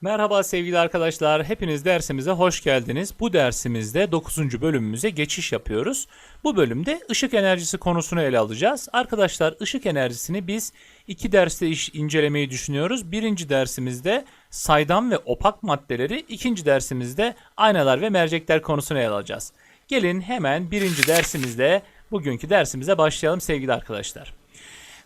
Merhaba sevgili arkadaşlar. Hepiniz dersimize hoş geldiniz. Bu dersimizde 9. bölümümüze geçiş yapıyoruz. Bu bölümde ışık enerjisi konusunu ele alacağız. Arkadaşlar ışık enerjisini biz iki derste incelemeyi düşünüyoruz. Birinci dersimizde saydam ve opak maddeleri, ikinci dersimizde aynalar ve mercekler konusunu ele alacağız. Gelin hemen birinci dersimizde bugünkü dersimize başlayalım sevgili arkadaşlar.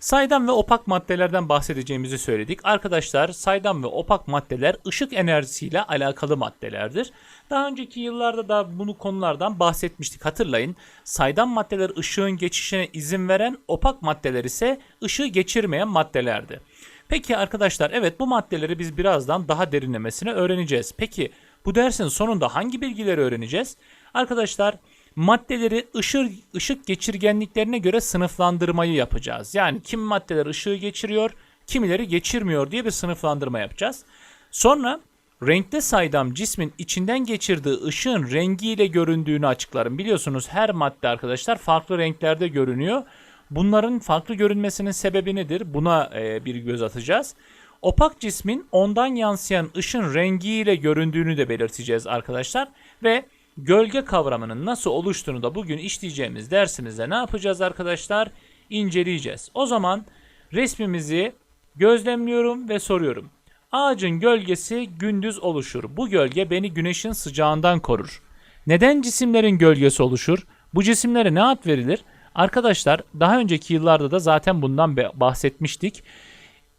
Saydam ve opak maddelerden bahsedeceğimizi söyledik. Arkadaşlar saydam ve opak maddeler ışık enerjisiyle alakalı maddelerdir. Daha önceki yıllarda da bunu konulardan bahsetmiştik hatırlayın. Saydam maddeler ışığın geçişine izin veren, opak maddeler ise ışığı geçirmeyen maddelerdi. Peki arkadaşlar evet bu maddeleri biz birazdan daha derinlemesine öğreneceğiz. Peki bu dersin sonunda hangi bilgileri öğreneceğiz? Arkadaşlar maddeleri ışık, ışık geçirgenliklerine göre sınıflandırmayı yapacağız. Yani kim maddeler ışığı geçiriyor, kimileri geçirmiyor diye bir sınıflandırma yapacağız. Sonra renkli saydam cismin içinden geçirdiği ışığın rengiyle göründüğünü açıklarım. Biliyorsunuz her madde arkadaşlar farklı renklerde görünüyor. Bunların farklı görünmesinin sebebi nedir? Buna e, bir göz atacağız. Opak cismin ondan yansıyan ışın rengiyle göründüğünü de belirteceğiz arkadaşlar. Ve gölge kavramının nasıl oluştuğunu da bugün işleyeceğimiz dersimizde ne yapacağız arkadaşlar? İnceleyeceğiz. O zaman resmimizi gözlemliyorum ve soruyorum. Ağacın gölgesi gündüz oluşur. Bu gölge beni güneşin sıcağından korur. Neden cisimlerin gölgesi oluşur? Bu cisimlere ne ad verilir? Arkadaşlar daha önceki yıllarda da zaten bundan bahsetmiştik.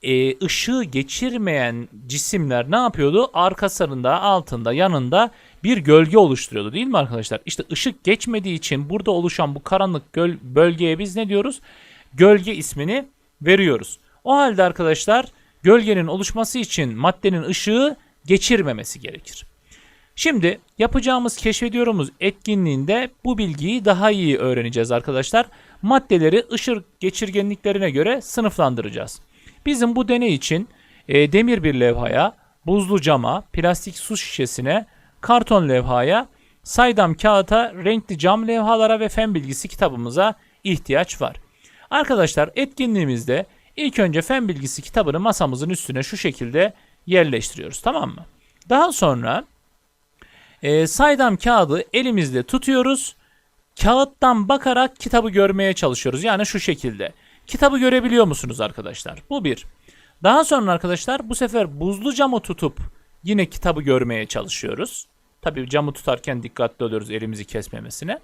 Ee, ışığı geçirmeyen cisimler ne yapıyordu? Arkasında, altında, yanında bir gölge oluşturuyordu değil mi arkadaşlar? İşte ışık geçmediği için burada oluşan bu karanlık göl- bölgeye biz ne diyoruz? Gölge ismini veriyoruz. O halde arkadaşlar gölgenin oluşması için maddenin ışığı geçirmemesi gerekir. Şimdi yapacağımız keşfediyorumuz etkinliğinde bu bilgiyi daha iyi öğreneceğiz arkadaşlar. Maddeleri ışık geçirgenliklerine göre sınıflandıracağız. Bizim bu deney için e, demir bir levhaya, buzlu cama, plastik su şişesine, karton levhaya, saydam kağıta, renkli cam levhalara ve fen bilgisi kitabımıza ihtiyaç var. Arkadaşlar etkinliğimizde ilk önce fen bilgisi kitabını masamızın üstüne şu şekilde yerleştiriyoruz tamam mı? Daha sonra e, saydam kağıdı elimizde tutuyoruz. Kağıttan bakarak kitabı görmeye çalışıyoruz. Yani şu şekilde. Kitabı görebiliyor musunuz arkadaşlar? Bu bir. Daha sonra arkadaşlar bu sefer buzlu camı tutup yine kitabı görmeye çalışıyoruz. Tabii camı tutarken dikkatli oluyoruz elimizi kesmemesine.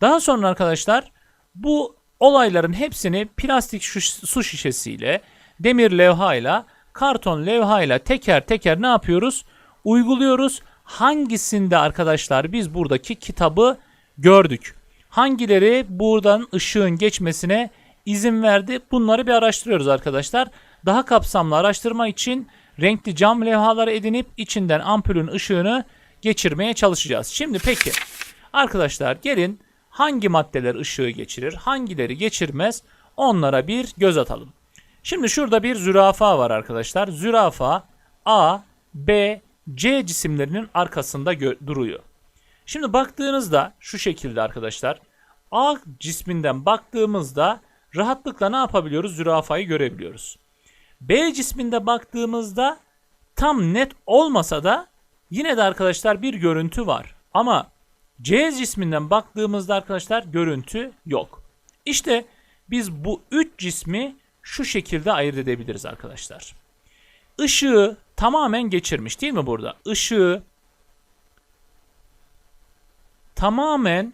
Daha sonra arkadaşlar bu olayların hepsini plastik su şişesiyle, demir levhayla, karton levhayla teker teker ne yapıyoruz? Uyguluyoruz. Hangisinde arkadaşlar biz buradaki kitabı gördük? Hangileri buradan ışığın geçmesine izin verdi? Bunları bir araştırıyoruz arkadaşlar. Daha kapsamlı araştırma için renkli cam levhaları edinip içinden ampulün ışığını geçirmeye çalışacağız. Şimdi peki arkadaşlar gelin hangi maddeler ışığı geçirir, hangileri geçirmez onlara bir göz atalım. Şimdi şurada bir zürafa var arkadaşlar. Zürafa A, B, C cisimlerinin arkasında duruyor. Şimdi baktığınızda şu şekilde arkadaşlar. A cisminden baktığımızda rahatlıkla ne yapabiliyoruz? Zürafayı görebiliyoruz. B cisminde baktığımızda tam net olmasa da yine de arkadaşlar bir görüntü var. Ama C cisminden baktığımızda arkadaşlar görüntü yok. İşte biz bu üç cismi şu şekilde ayırt edebiliriz arkadaşlar. Işığı tamamen geçirmiş değil mi burada? Işığı tamamen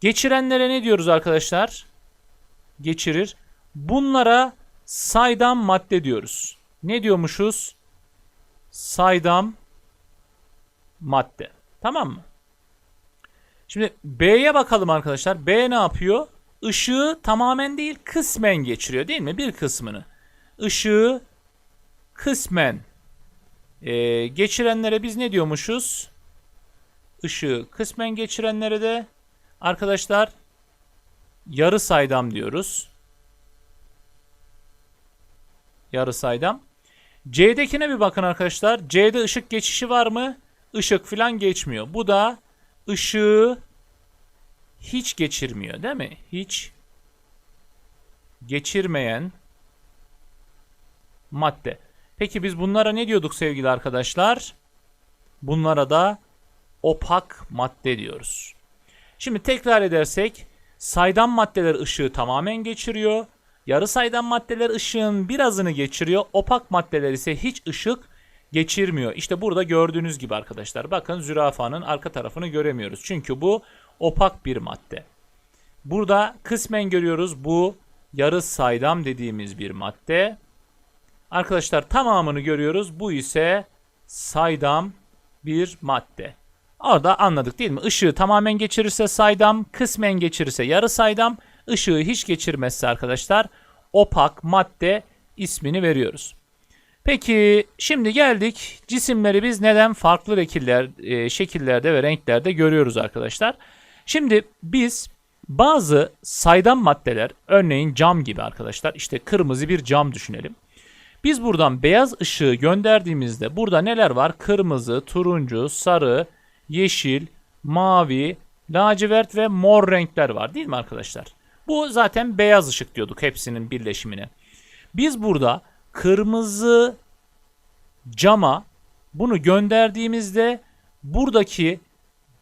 geçirenlere ne diyoruz arkadaşlar? Geçirir. Bunlara saydam madde diyoruz. Ne diyormuşuz? Saydam madde. Tamam mı? Şimdi B'ye bakalım arkadaşlar. B ne yapıyor? Işığı tamamen değil kısmen geçiriyor değil mi? Bir kısmını. Işığı kısmen e, geçirenlere biz ne diyormuşuz? Işığı kısmen geçirenlere de arkadaşlar yarı saydam diyoruz. Yarı saydam. C'dekine bir bakın arkadaşlar. C'de ışık geçişi var mı? Işık falan geçmiyor. Bu da ışığı hiç geçirmiyor değil mi? Hiç geçirmeyen madde. Peki biz bunlara ne diyorduk sevgili arkadaşlar? Bunlara da opak madde diyoruz. Şimdi tekrar edersek saydam maddeler ışığı tamamen geçiriyor. Yarı saydam maddeler ışığın birazını geçiriyor. Opak maddeler ise hiç ışık geçirmiyor. İşte burada gördüğünüz gibi arkadaşlar bakın zürafanın arka tarafını göremiyoruz. Çünkü bu opak bir madde. Burada kısmen görüyoruz bu yarı saydam dediğimiz bir madde. Arkadaşlar tamamını görüyoruz. Bu ise saydam bir madde. Orada anladık değil mi? Işığı tamamen geçirirse saydam, kısmen geçirirse yarı saydam, ışığı hiç geçirmezse arkadaşlar opak madde ismini veriyoruz. Peki şimdi geldik cisimleri biz neden farklı şekiller, e, şekillerde ve renklerde görüyoruz arkadaşlar. Şimdi biz bazı saydam maddeler örneğin cam gibi arkadaşlar işte kırmızı bir cam düşünelim. Biz buradan beyaz ışığı gönderdiğimizde burada neler var? Kırmızı, turuncu, sarı, yeşil, mavi, lacivert ve mor renkler var değil mi arkadaşlar? Bu zaten beyaz ışık diyorduk hepsinin birleşimine. Biz burada kırmızı cama bunu gönderdiğimizde buradaki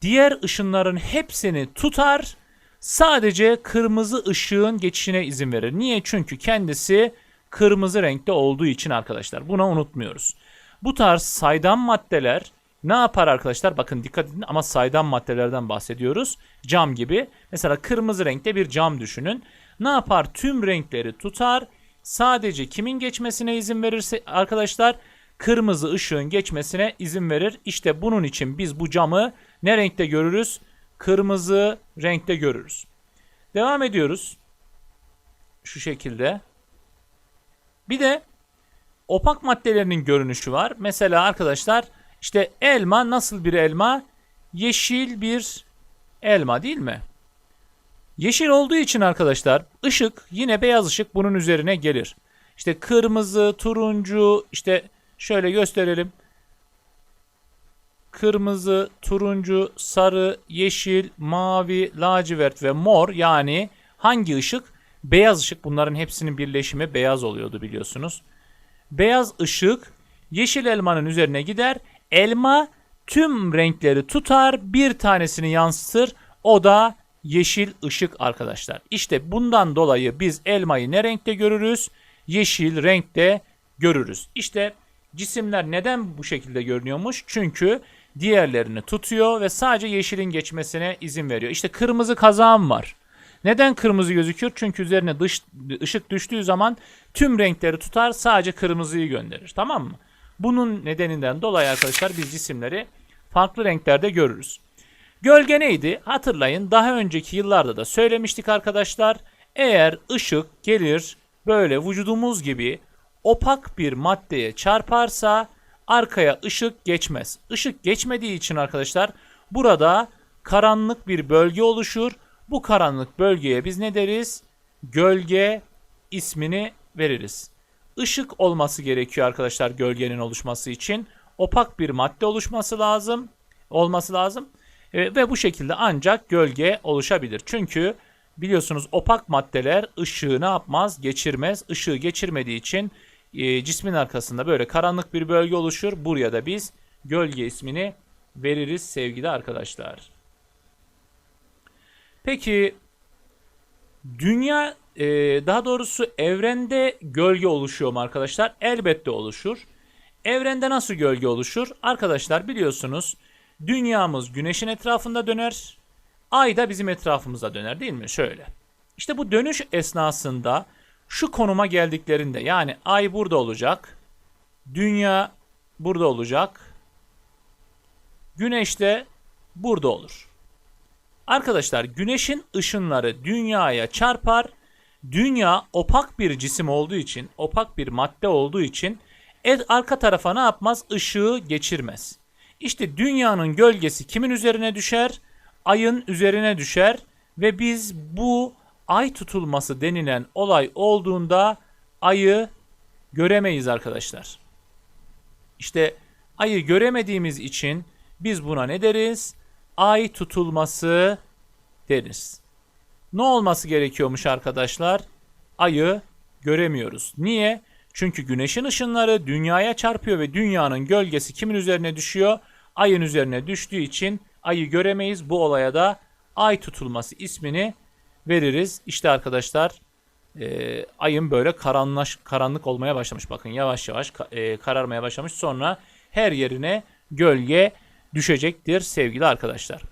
diğer ışınların hepsini tutar sadece kırmızı ışığın geçişine izin verir. Niye? Çünkü kendisi kırmızı renkte olduğu için arkadaşlar. Buna unutmuyoruz. Bu tarz saydam maddeler ne yapar arkadaşlar? Bakın dikkat edin ama saydam maddelerden bahsediyoruz. Cam gibi. Mesela kırmızı renkte bir cam düşünün. Ne yapar? Tüm renkleri tutar. Sadece kimin geçmesine izin verirse arkadaşlar kırmızı ışığın geçmesine izin verir. İşte bunun için biz bu camı ne renkte görürüz? Kırmızı renkte görürüz. Devam ediyoruz. Şu şekilde. Bir de opak maddelerinin görünüşü var. Mesela arkadaşlar işte elma nasıl bir elma? Yeşil bir elma değil mi? Yeşil olduğu için arkadaşlar ışık yine beyaz ışık bunun üzerine gelir. İşte kırmızı, turuncu işte şöyle gösterelim. Kırmızı, turuncu, sarı, yeşil, mavi, lacivert ve mor yani hangi ışık? Beyaz ışık bunların hepsinin birleşimi beyaz oluyordu biliyorsunuz. Beyaz ışık yeşil elmanın üzerine gider. Elma tüm renkleri tutar, bir tanesini yansıtır. O da yeşil ışık arkadaşlar. İşte bundan dolayı biz elmayı ne renkte görürüz? Yeşil renkte görürüz. İşte cisimler neden bu şekilde görünüyormuş? Çünkü diğerlerini tutuyor ve sadece yeşilin geçmesine izin veriyor. İşte kırmızı kazağım var. Neden kırmızı gözüküyor? Çünkü üzerine dış, ışık düştüğü zaman tüm renkleri tutar sadece kırmızıyı gönderir. Tamam mı? Bunun nedeninden dolayı arkadaşlar biz cisimleri farklı renklerde görürüz. Gölge neydi? Hatırlayın daha önceki yıllarda da söylemiştik arkadaşlar. Eğer ışık gelir böyle vücudumuz gibi opak bir maddeye çarparsa arkaya ışık geçmez. Işık geçmediği için arkadaşlar burada karanlık bir bölge oluşur. Bu karanlık bölgeye biz ne deriz? Gölge ismini veririz. Işık olması gerekiyor arkadaşlar gölgenin oluşması için. Opak bir madde oluşması lazım. Olması lazım. E, ve bu şekilde ancak gölge oluşabilir. Çünkü biliyorsunuz opak maddeler ışığı ne yapmaz? Geçirmez. Işığı geçirmediği için e, cismin arkasında böyle karanlık bir bölge oluşur. Buraya da biz gölge ismini veririz sevgili arkadaşlar. Peki dünya e, daha doğrusu evrende gölge oluşuyor mu arkadaşlar? Elbette oluşur. Evrende nasıl gölge oluşur? Arkadaşlar biliyorsunuz dünyamız güneşin etrafında döner. Ay da bizim etrafımıza döner değil mi? Şöyle. İşte bu dönüş esnasında şu konuma geldiklerinde yani ay burada olacak. Dünya burada olacak. Güneş de burada olur. Arkadaşlar güneşin ışınları dünyaya çarpar. Dünya opak bir cisim olduğu için, opak bir madde olduğu için el arka tarafa ne yapmaz? Işığı geçirmez. İşte dünyanın gölgesi kimin üzerine düşer? Ayın üzerine düşer ve biz bu ay tutulması denilen olay olduğunda ayı göremeyiz arkadaşlar. İşte ayı göremediğimiz için biz buna ne deriz? Ay tutulması deriz. Ne olması gerekiyormuş arkadaşlar? Ayı göremiyoruz. Niye? Çünkü güneşin ışınları dünyaya çarpıyor ve dünyanın gölgesi kimin üzerine düşüyor? Ayın üzerine düştüğü için ayı göremeyiz. Bu olaya da ay tutulması ismini veririz. İşte arkadaşlar e, ayın böyle karanlaş, karanlık olmaya başlamış. Bakın yavaş yavaş e, kararmaya başlamış. Sonra her yerine gölge düşecektir sevgili arkadaşlar.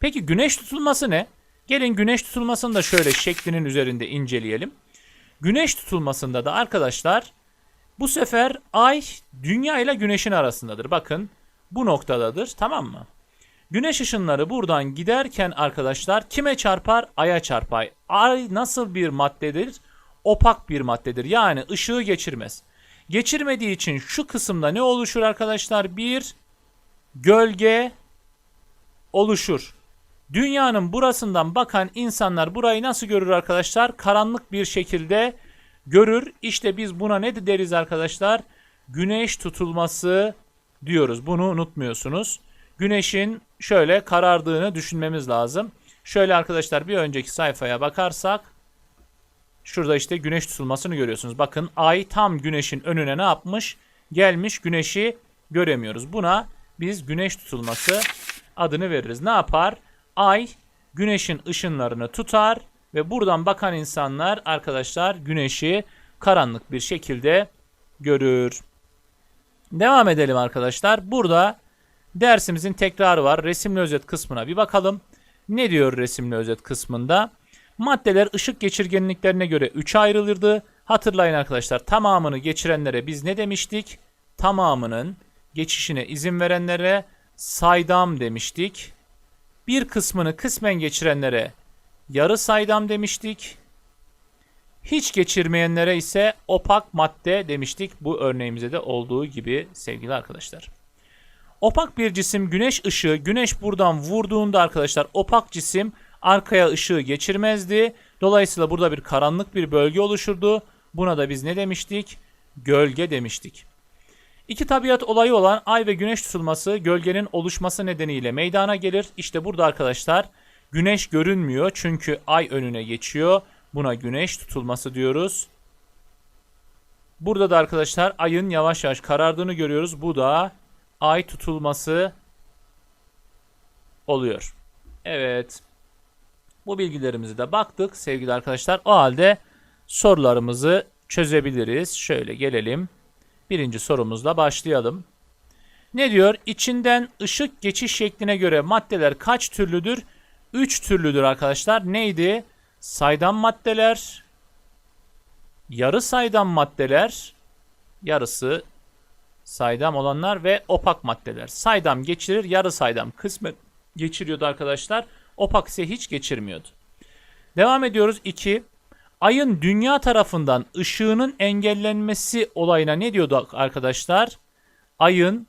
Peki güneş tutulması ne? Gelin güneş tutulmasını da şöyle şeklinin üzerinde inceleyelim. Güneş tutulmasında da arkadaşlar bu sefer ay dünya ile güneşin arasındadır. Bakın bu noktadadır tamam mı? Güneş ışınları buradan giderken arkadaşlar kime çarpar? Aya çarpar. Ay nasıl bir maddedir? Opak bir maddedir. Yani ışığı geçirmez. Geçirmediği için şu kısımda ne oluşur arkadaşlar? Bir gölge oluşur. Dünyanın burasından bakan insanlar burayı nasıl görür arkadaşlar? Karanlık bir şekilde görür. İşte biz buna ne deriz arkadaşlar? Güneş tutulması diyoruz. Bunu unutmuyorsunuz. Güneşin şöyle karardığını düşünmemiz lazım. Şöyle arkadaşlar bir önceki sayfaya bakarsak şurada işte güneş tutulmasını görüyorsunuz. Bakın ay tam güneşin önüne ne yapmış? Gelmiş güneşi göremiyoruz. Buna biz güneş tutulması adını veririz. Ne yapar? Ay güneşin ışınlarını tutar ve buradan bakan insanlar arkadaşlar güneşi karanlık bir şekilde görür. Devam edelim arkadaşlar. Burada dersimizin tekrarı var. Resimli özet kısmına bir bakalım. Ne diyor resimli özet kısmında? Maddeler ışık geçirgenliklerine göre 3'e ayrılırdı. Hatırlayın arkadaşlar tamamını geçirenlere biz ne demiştik? Tamamının geçişine izin verenlere saydam demiştik. Bir kısmını kısmen geçirenlere yarı saydam demiştik. Hiç geçirmeyenlere ise opak madde demiştik. Bu örneğimizde de olduğu gibi sevgili arkadaşlar. Opak bir cisim güneş ışığı güneş buradan vurduğunda arkadaşlar opak cisim arkaya ışığı geçirmezdi. Dolayısıyla burada bir karanlık bir bölge oluşurdu. Buna da biz ne demiştik? Gölge demiştik. İki tabiat olayı olan ay ve güneş tutulması gölgenin oluşması nedeniyle meydana gelir. İşte burada arkadaşlar güneş görünmüyor çünkü ay önüne geçiyor. Buna güneş tutulması diyoruz. Burada da arkadaşlar ayın yavaş yavaş karardığını görüyoruz. Bu da ay tutulması oluyor. Evet. Bu bilgilerimizi de baktık sevgili arkadaşlar. O halde sorularımızı çözebiliriz. Şöyle gelelim. Birinci sorumuzla başlayalım. Ne diyor? İçinden ışık geçiş şekline göre maddeler kaç türlüdür? 3 türlüdür arkadaşlar. Neydi? Saydam maddeler, yarı saydam maddeler, yarısı saydam olanlar ve opak maddeler. Saydam geçirir, yarı saydam kısmen geçiriyordu arkadaşlar. Opak ise hiç geçirmiyordu. Devam ediyoruz 2. Ayın dünya tarafından ışığının engellenmesi olayına ne diyordu arkadaşlar? Ayın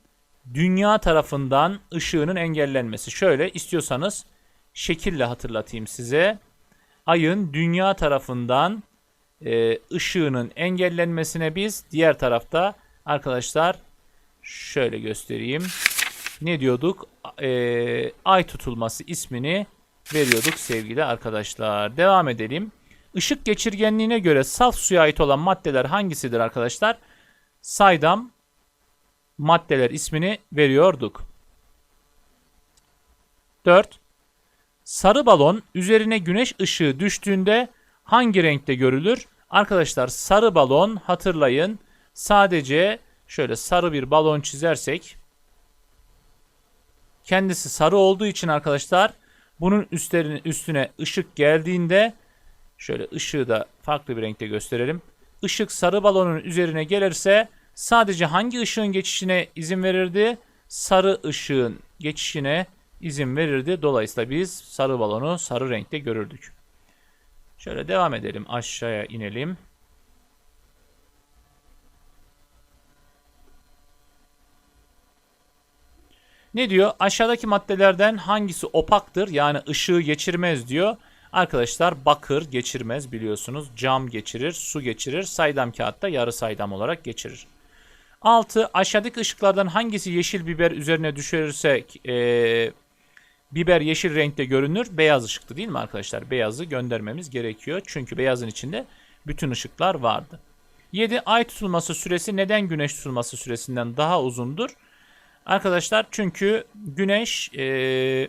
dünya tarafından ışığının engellenmesi. Şöyle istiyorsanız şekille hatırlatayım size. Ayın dünya tarafından e, ışığının engellenmesine biz diğer tarafta arkadaşlar şöyle göstereyim. Ne diyorduk? E, ay tutulması ismini veriyorduk sevgili arkadaşlar. Devam edelim. Işık geçirgenliğine göre saf suya ait olan maddeler hangisidir arkadaşlar? Saydam maddeler ismini veriyorduk. 4. Sarı balon üzerine güneş ışığı düştüğünde hangi renkte görülür? Arkadaşlar sarı balon hatırlayın sadece şöyle sarı bir balon çizersek kendisi sarı olduğu için arkadaşlar bunun üstlerine, üstüne ışık geldiğinde şöyle ışığı da farklı bir renkte gösterelim. Işık sarı balonun üzerine gelirse sadece hangi ışığın geçişine izin verirdi? Sarı ışığın geçişine izin verirdi. Dolayısıyla biz sarı balonu sarı renkte görürdük. Şöyle devam edelim. Aşağıya inelim. Ne diyor? Aşağıdaki maddelerden hangisi opaktır? Yani ışığı geçirmez diyor. Arkadaşlar bakır geçirmez biliyorsunuz. Cam geçirir, su geçirir. Saydam kağıtta yarı saydam olarak geçirir. 6. Aşağıdaki ışıklardan hangisi yeşil biber üzerine düşürürse e, biber yeşil renkte görünür? Beyaz ışıktı değil mi arkadaşlar? Beyazı göndermemiz gerekiyor. Çünkü beyazın içinde bütün ışıklar vardı. 7 ay tutulması süresi neden güneş tutulması süresinden daha uzundur? Arkadaşlar çünkü güneş e,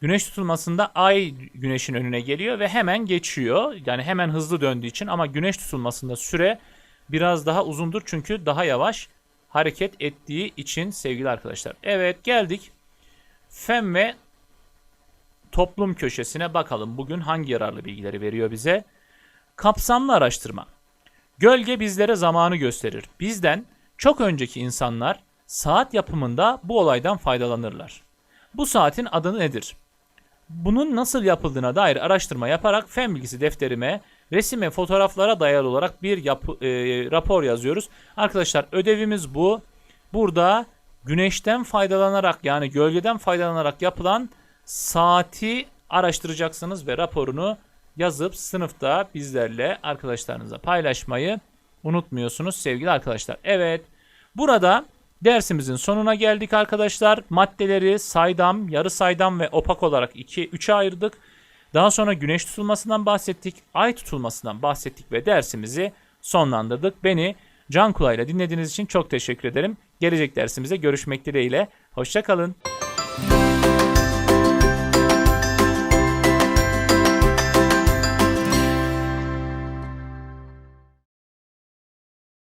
güneş tutulmasında ay güneşin önüne geliyor ve hemen geçiyor. Yani hemen hızlı döndüğü için ama güneş tutulmasında süre biraz daha uzundur çünkü daha yavaş hareket ettiği için sevgili arkadaşlar. Evet geldik. Fen ve toplum köşesine bakalım. Bugün hangi yararlı bilgileri veriyor bize? Kapsamlı araştırma. Gölge bizlere zamanı gösterir. Bizden çok önceki insanlar saat yapımında bu olaydan faydalanırlar. Bu saatin adı nedir? Bunun nasıl yapıldığına dair araştırma yaparak fen bilgisi defterime resim ve fotoğraflara dayalı olarak bir yapı, e, rapor yazıyoruz. Arkadaşlar ödevimiz bu. Burada güneşten faydalanarak yani gölgeden faydalanarak yapılan saati araştıracaksınız ve raporunu yazıp sınıfta bizlerle arkadaşlarınıza paylaşmayı unutmuyorsunuz sevgili arkadaşlar. Evet burada dersimizin sonuna geldik arkadaşlar. Maddeleri saydam, yarı saydam ve opak olarak 2 3'e ayırdık. Daha sonra güneş tutulmasından bahsettik, ay tutulmasından bahsettik ve dersimizi sonlandırdık. Beni can kulağıyla dinlediğiniz için çok teşekkür ederim. Gelecek dersimize görüşmek dileğiyle. Hoşçakalın.